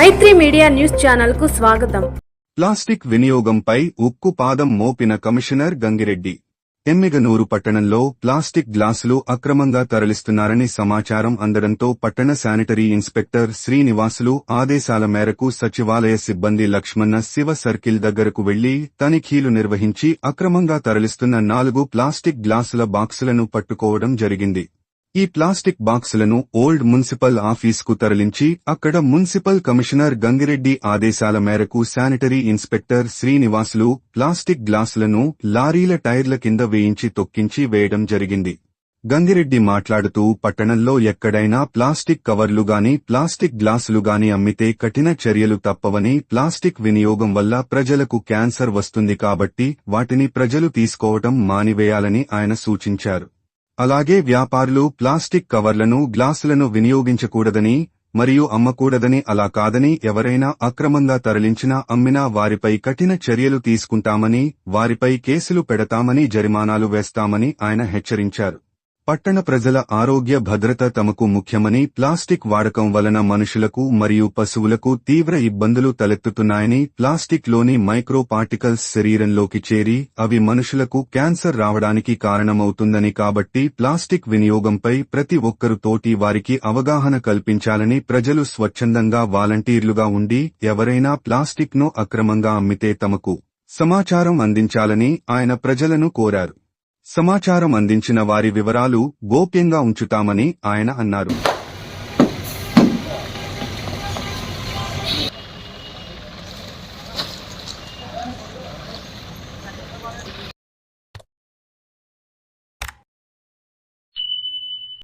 మైత్రి media news ఛానల్కు స్వాగతం. Plastic వినియోగంపై ఉక్కు పాదం మోపిన కమిషనర్ గంగిరెడ్డి. ఎమ్మిగనూరు పట్టణంలో ప్లాస్టిక్ గ్లాసులు అక్రమంగా తరలిస్తున్నారని సమాచారం అందడంతో పట్టణ శానిటరీ ఇన్స్పెక్టర్ శ్రీనివాసులు ఆదేశాల మేరకు సచివాలయ సిబ్బంది లక్ష్మణ శివ సర్కిల్ దగ్గరకు వెళ్ళి తనిఖీలు నిర్వహించి అక్రమంగా తరలిస్తున్న నాలుగు ప్లాస్టిక్ గ్లాసుల బాక్సులను పట్టుకోవడం జరిగింది. ఈ ప్లాస్టిక్ బాక్సులను ఓల్డ్ మున్సిపల్ ఆఫీస్కు తరలించి అక్కడ మున్సిపల్ కమిషనర్ గంగిరెడ్డి ఆదేశాల మేరకు శానిటరీ ఇన్స్పెక్టర్ శ్రీనివాసులు ప్లాస్టిక్ గ్లాసులను లారీల టైర్ల కింద వేయించి తొక్కించి వేయడం జరిగింది. గంగిరెడ్డి మాట్లాడుతూ పట్టణంలో ఎక్కడైనా ప్లాస్టిక్ కవర్లు గాని ప్లాస్టిక్ గ్లాసులు గాని అమ్మితే కఠిన చర్యలు తప్పవని ప్లాస్టిక్ వినియోగం వల్ల ప్రజలకు క్యాన్సర్ వస్తుంది కాబట్టి వాటిని ప్రజలు తీసుకోవటం మానివేయాలని ఆయన సూచించారు. అలాగే వ్యాపారులు ప్లాస్టిక్ కవర్లను గ్లాసులను వినియోగించకూడదని మరియు అమ్మకూడదని అలా కాదని ఎవరైనా అక్రమంగా తరలించినా అమ్మినా వారిపై కఠిన చర్యలు తీసుకుంటామని వారిపై కేసులు పెడతామని జరిమానాలు వేస్తామని ఆయన హెచ్చరించారు. పట్టణ ప్రజల ఆరోగ్య భద్రత తమకు ముఖ్యమని ప్లాస్టిక్ వాడకం వలన మనుషులకు మరియు పశువులకు తీవ్ర ఇబ్బందులు తలెత్తుతున్నాయని ప్లాస్టిక్లోని మైక్రో పార్టికల్స్ శరీరంలోకి చేరి అవి మనుషులకు క్యాన్సర్ రావడానికి కారణమవుతుందని కాబట్టి ప్లాస్టిక్ వినియోగంపై ప్రతి ఒక్కరు తోటి వారికి అవగాహన కల్పించాలని ప్రజలు స్వచ్ఛందంగా వాలంటీర్లుగా ఉండి ఎవరైనా ప్లాస్టిక్ను అక్రమంగా అమ్మితే తమకు సమాచారం అందించాలని ఆయన ప్రజలను కోరారు. సమాచారం అందించిన వారి వివరాలు గోప్యంగా ఉంచుతామని ఆయన అన్నారు.